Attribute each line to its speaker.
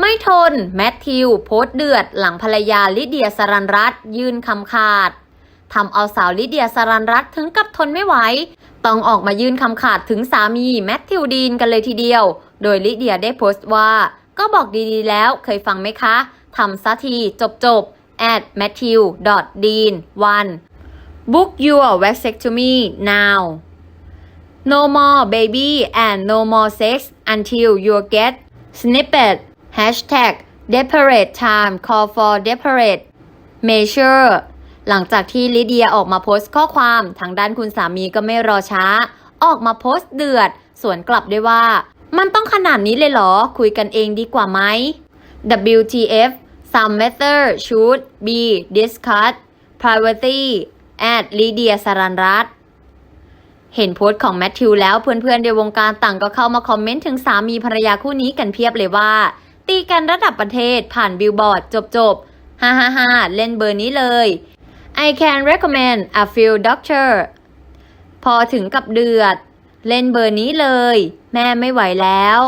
Speaker 1: ไม่ทน แมทธิว โพสต์เดือด หลังภรรยาลิเดียสรันรัตยื่นคำขาดทำเอาสาวลิเดียสรันรัตถึงกับทนไม่ไหว ต้องออกมายื่นคำขาดถึงสามีแมทธิวดีนกันเลยทีเดียว โดยลิเดียได้โพสต์ว่า ก็บอกดีๆแล้วเคยฟังไหมคะทำซะทีจบจบ at matthew dean 1 book your vasectomy now no more baby and no more sex until you get snippet hashtag desperate time call for desperate measure หลังจากที่ลิเดียออกมาโพสต์ข้อความทางด้านคุณสามีก็ไม่รอช้า ออกมาโพสต์เดือด สวนกลับด้วยว่า มันต้องขนาดนี้เลยเหรอ คุยกันเองดีกว่าไหม WTF some matter should be discussed privately at ลิเดียสรันรัตเห็นโพสต์ของแมทธิวแล้วเพื่อนๆในวงการต่างก็เข้ามาคอมเมนต์ถึงสามีภรรยาคู่นี้กันเพียบเลยว่า ตีกันระดับประเทศผ่านบิลบอร์ดจบจบฮ่าฮ่าฮ่าเล่นเบอร์นี้เลย I can recommend a few doctor พอถึงกับเดือด เล่นเบอร์นี้เลย แม่ไม่ไหวแล้ว